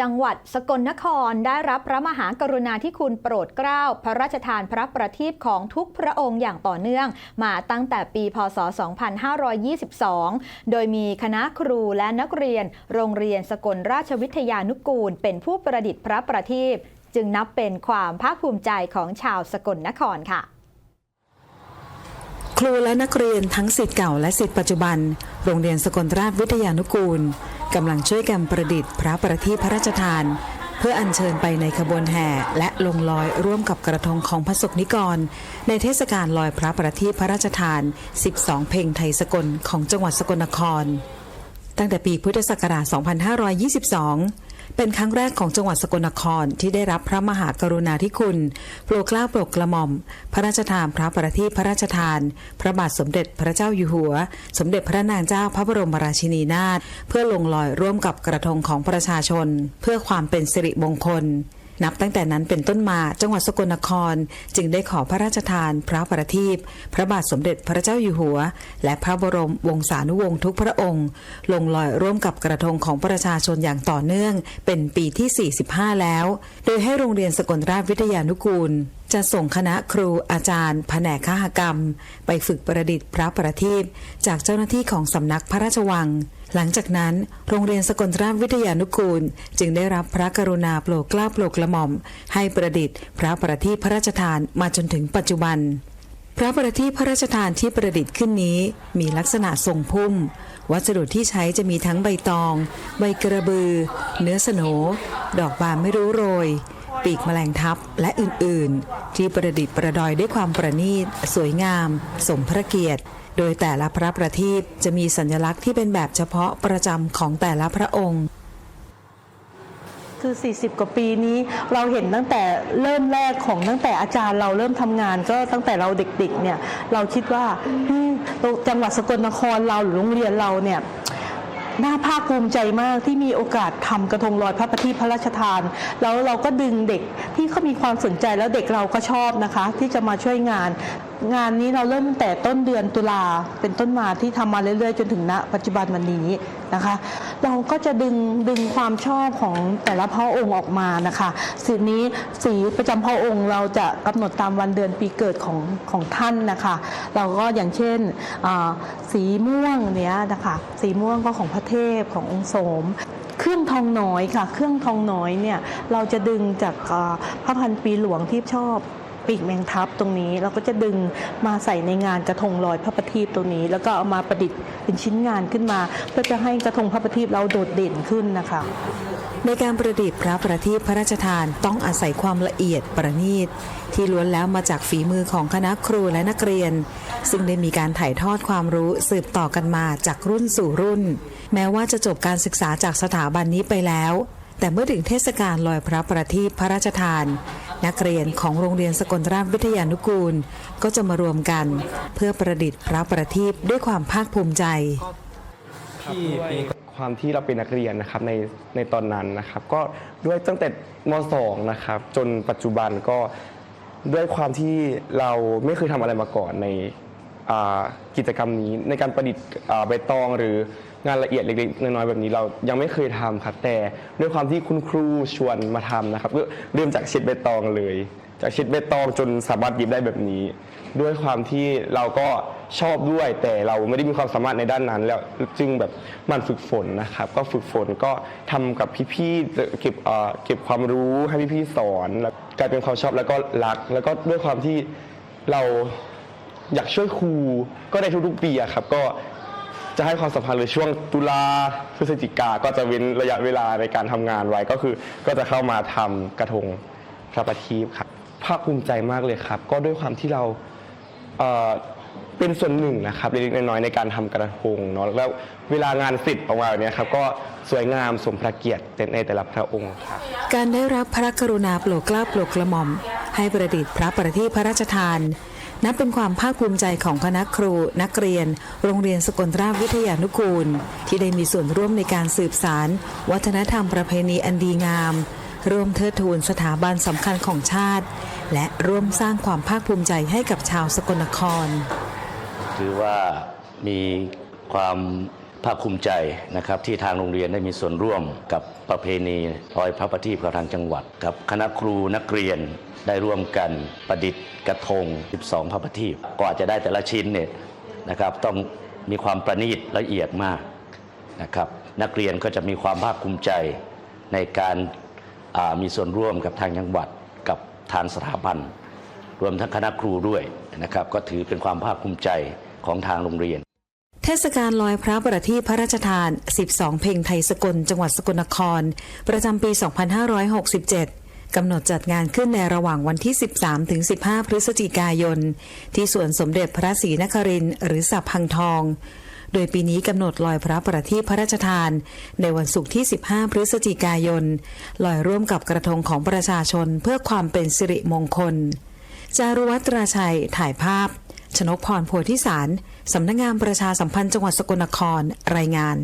จังหวัดสกลนครได้รับพระมหากรุณาธิคุณโปรดเกล้าพระราชทานพระประทีปของทุกพระองค์อย่างต่อเนื่อง มาตั้งแต่ปีพศ 2522 โดยมีคณะครูและนักเรียน โรงเรียนสกลราชวิทยานุกูล เป็นผู้ประดิษฐ์พระประทีปจึงนับเป็นความภาคภูมิใจของชาวสกลนครค่ะครูและนักเรียนทั้งสิทธิ์เก่าและสิทธิ์ปัจจุบัน โรงเรียนสกลราชวิทยานุกูล กำลังช่วยกันประดิษฐ์พระประทีพระราชทาน เพื่ออัญเชิญไปในขบวนแห่และลงลอยร่วมกับกระทงของพระสกนิกร ในเทศกาลลอยพระประทีพระราชทาน 12 เพลงไทยสกลของจังหวัดสกลนคร ตั้งแต่ปีพุทธศักราช 2522 เป็นครั้งแรกของจังหวัดสกลนครที่ได้รับพระมหากรุณาธิคุณ โปรดเกล้าโปรดกระหม่อม พระราชทานพระประทีปพระราชทาน พระบาทสมเด็จพระเจ้าอยู่หัว สมเด็จพระนางเจ้าพระบรมราชินีนาถเพื่อลงลอยร่วมกับกระทงของประชาชน เพื่อความเป็นสิริมงคล นับตั้งแต่นั้นเป็นต้นมาจังหวัดสกลนคร จึงได้ขอพระราชทาน พระประทีปพระบาทสมเด็จพระเจ้าอยู่หัว และพระบรมวงศานุวงศ์ทุกพระองค์ ลงลอยร่วมกับกระทงของประชาชนอย่างต่อเนื่อง เป็นปีที่ 45 แล้ว โดยให้โรงเรียนสกลราชวิทยานุกูล จะส่งคณะครูอาจารย์ แผนกข้ากรรม ไปฝึกประดิษฐ์พระประทีปจากเจ้าหน้าที่ของสำนักพระราชวัง หลังจากนั้น โรงเรียนสกลราชวิทยานุกูล จึงได้รับพระกรุณาโปรดเกล้าโปรดกระหม่อม ให้ประดิษฐ์ พระประทีปพระราชทานมาจนถึงปัจจุบัน พระประทีปพระราชทานที่ประดิษฐ์ขึ้นนี้ มีลักษณะทรงพุ่ม วัสดุที่ใช้จะมีทั้งใบตอง ใบกระบือ เนื้อสโน ดอกบานไม่รู้โรย ปีกแมลงทับและอื่นๆ ที่ประดิษฐ์ประดอยด้วยความประณีต สวยงาม สมพระเกียรติ โดยแต่ละพระประทีปจะมีสัญลักษณ์ที่เป็นแบบเฉพาะประจำของแต่ละพระองค์คือ 40 กว่าปีนี้เราเห็นตั้งแต่เริ่มแรกของตั้งแต่อาจารย์เราเริ่มทำงาน ก็ตั้งแต่เราเด็กๆเนี่ยเราคิดว่าจังหวัดสกลนครเราหรือโรงเรียนเราเนี่ย น่าภาคภูมิใจมากที่มีโอกาสทำกระทงลอยพระประทีปพระราชทาน แล้วเราก็ดึงเด็กที่เขามีความสนใจแล้วเด็กเราก็ชอบนะคะ ที่จะมาช่วยงาน งานนี้เราเริ่มตั้งแต่ต้นเดือนตุลาเป็นต้นมาที่ทำมาเรื่อยๆ จนถึงณปัจจุบันวันนี้นะคะ เราก็จะดึงดึงความชอบของแต่ละพระองค์ออกมานะคะสีนี้สีประจำพระองค์เราจะกำหนดตามวันเดือนปีเกิดของของท่านนะคะ เราก็อย่างเช่นสีม่วงเนี้ยนะคะสีม่วงก็ของพระเทพขององค์โสมเครื่องทองน้อยค่ะ เครื่องทองน้อยเนี่ยเราจะดึงจากพระพันปีหลวงที่ชอบ ปีกแมงทับตรงนี้ เราก็จะดึงมาใส่ในงานกระทงลอยพระประทีปตรงนี้ แล้วก็เอามาประดิษฐ์เป็นชิ้นงานขึ้นมา เพื่อจะให้กระทงพระประทีปเราโดดเด่นขึ้นนะคะในการประดิษฐ์พระประทีปพระราชทานต้องอาศัยความละเอียดประณีต ที่ล้วนแล้วมาจากฝีมือของคณะครูและนักเรียน ซึ่งได้มีการถ่ายทอดความรู้สืบต่อกันมาจากรุ่นสู่รุ่น แม้ว่าจะจบการศึกษาจากสถาบันนี้ไปแล้ว แต่เมื่อถึงเทศกาลลอยพระประทีปพระราชทาน นักเรียนของโรงเรียนสกลราชวิทยานุกูล ก็จะมารวมกัน เพื่อประดิษฐ์พระประทีปด้วยความภาคภูมิใจที่มีความที่เราเป็นนักเรียนนะครับในในตอนนั้นนะครับ ก็ด้วยตั้งแต่ม .2 นะครับ จนปัจจุบันก็ด้วยความที่เราไม่เคยทำอะไรมาก่อนในกิจกรรมนี้ในการประดิษฐ์ใบตองหรือ งานละเอียดเล็กๆน้อยๆแบบนี้เรายังไม่เคยทำครับแต่ด้วยความที่คุณครูชวนมาทำนะครับก็เริ่มจากเช็ดใบตองเลย จากเช็ดใบตองจนสามารถหยิบได้แบบนี้ ด้วยความที่เราก็ชอบด้วยแต่เราไม่ได้มีความสามารถในด้านนั้น แล้วจึงแบบหมันฝึกฝนนะครับ ก็ฝึกฝนก็ทำกับพี่ๆเก็บเอ่อเก็บความรู้ให้พี่ๆสอนแล้วกลายเป็นความชอบแล้วก็รัก แล้วก็ด้วยความที่เรา อยากช่วยครูก็ในทุกๆปีอะครับ ก็ จะให้ความสัมพันธ์เลยช่วงตุลาพฤศจิกาก็จะเว้นระยะเวลาในการทำงานไว้ก็คือ ก็จะเข้ามาทำกระทงพระประทีปครับภาคภูมิใจมากเลยครับ ก็ด้วยความที่เราเอ่อเป็นส่วนหนึ่งนะครับเล็กๆน้อยๆในการทำกระทงเนาะแล้วเวลางานศิษย์ออกมาแบบเนี้ยครับก็สวยงามสมพระเกียรติในแต่ละพระองค์ครับ การได้รับพระกรุณาโปรดเกล้าโปรดกระหม่อม ให้ประดิษฐ์พระประทีปพระราชทาน นับเป็นความภาคภูมิใจของคณะครู นักเรียน โรงเรียนสกลราชวิทยานุกูล ที่ได้มีส่วนร่วมในการสืบสาร วัฒนธรรมประเพณีอันดีงาม ร่วมเทิดทูนสถาบันสำคัญของชาติ และร่วมสร้างความภาคภูมิใจให้กับชาวสกลนคร ถือว่ามีความ ภาคภูมิใจนะครับที่ทางโรงเรียนได้มีส่วนร่วมกับประเพณีลอยพระประทีปของทางจังหวัดกับคณะครูนักเรียนได้ร่วมกันประดิษฐ์กระทง 12 พระประทีปกว่าจะได้แต่ละชิ้นเนี่ยนะครับต้องมีความประณีตละเอียดมากนะครับนักเรียนก็จะมีความภาคภูมิใจในการามีส่วนร่วมกับทางจังหวัดกับทางสถาบัน รวมทั้งคณะครูด้วยนะครับก็ถือเป็นความภาคภูมิใจของทางโรงเรียน ทศกาลลอยพระประทีปพระราชทาน 12 เพลงไทยสกล จังหวัดสกลนคร ประจำปี 2567 กำหนดจัดงานขึ้นในระหว่างวันที่ 13 ถึง 15 พฤศจิกายน ที่สวนสมเด็จพระศรีนครินทร์หรือสับพังทอง โดยปีนี้กำหนดลอยพระประทีปพระราชทาน ในวันศุกร์ที่ 15 พฤศจิกายน ลอยร่วมกับกระทงของประชาชนเพื่อความเป็นสิริมงคล จารุวัตราชัยถ่ายภาพ ชนกพรโพธิสาร สำนักงานประชาสัมพันธ์จังหวัดสกลนคร รายงาน